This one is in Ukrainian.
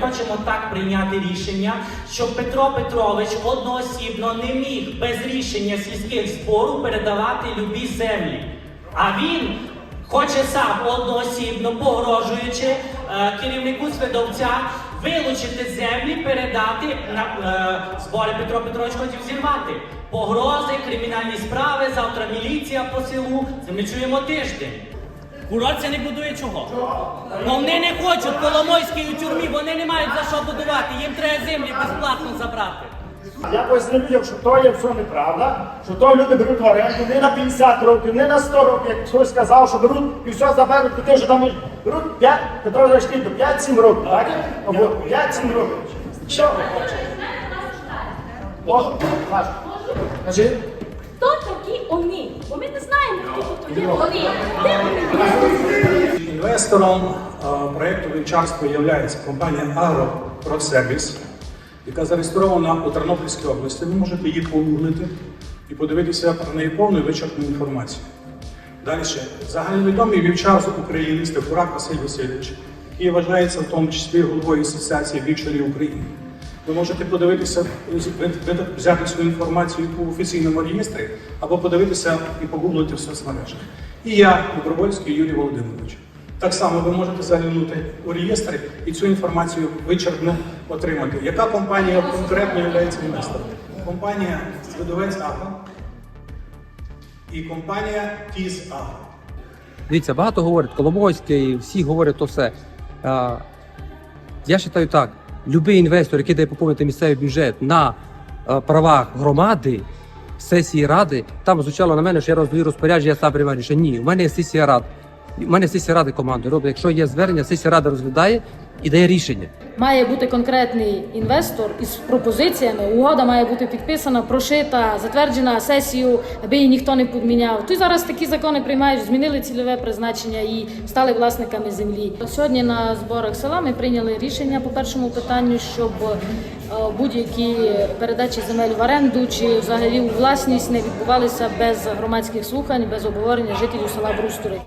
хочемо так прийняти рішення, щоб Петро Петрович одноосібно не міг без рішення сільських збору передавати любі землі. А він хоче сам одноосібно, погрожуючи е, керівнику Свидовця, вилучити землі, передати на е, збори Петро Петрович хотів зірвати. Погрози, кримінальні справи, завтра міліція по селу. Це ми чуємо тиждень. Курорт не будує чого? Бо вони не хочуть Коломойській у тюрмі, вони не мають за що будувати, їм треба землі безплатно забрати. Я поясню людям, що то є все неправда, що то люди беруть в оренду не на 50 років, не на 100 років, як хтось сказав, що беруть і все заберуть, і те, що там беруть 5, Петро зайшли до 5-7 років, так? 5-7 років. Що ви хочете? Кажи. Вони? Бо ми не знаємо, хто тут є вони. Де вони? Інвестором проєкту вівчарства є компанія Агропродсервіс, яка зареєстрована у Тернопільській області. Ви можете її погуглити і подивитися про неї повну і вичерпну інформацію. Далі загальновідомий вівчар з України Стефурак Василь Васильович, який вважається в тому числі головою Асоціації вівчарів України. Ви можете подивитися, ви- ви- взяти цю інформацію у офіційному реєстрі або подивитися і погуглити в соцмережах. І я, Добровольський Юрій Володимирович. Так само ви можете заглянути у реєстр і цю інформацію вичерпно отримати. Яка компанія конкретно є інвестором? Компанія Свидовець Агро і компанія Тіз Агро. Дивіться, багато говорять, Коломойський, всі говорять то все. Я вважаю так: будь-який інвестор, який дає поповнити місцевий бюджет на правах громади, сесії ради, там звучало на мене, що я роздаю розпорядження, я сам приймаю рішення. Ні, у мене є сесія рад. У мене сесія ради команди робить. Якщо є звернення, сесія ради розглядає і дає рішення. Має бути конкретний інвестор із пропозиціями. Угода має бути підписана, прошита, затверджена сесію, аби її ніхто не підміняв. Тут зараз такі закони приймають, змінили цільове призначення і стали власниками землі. Сьогодні на зборах села ми прийняли рішення по першому питанню, щоб е, будь-які передачі земель в оренду чи взагалі у власність не відбувалися без громадських слухань, без обговорення жителів села Брустори.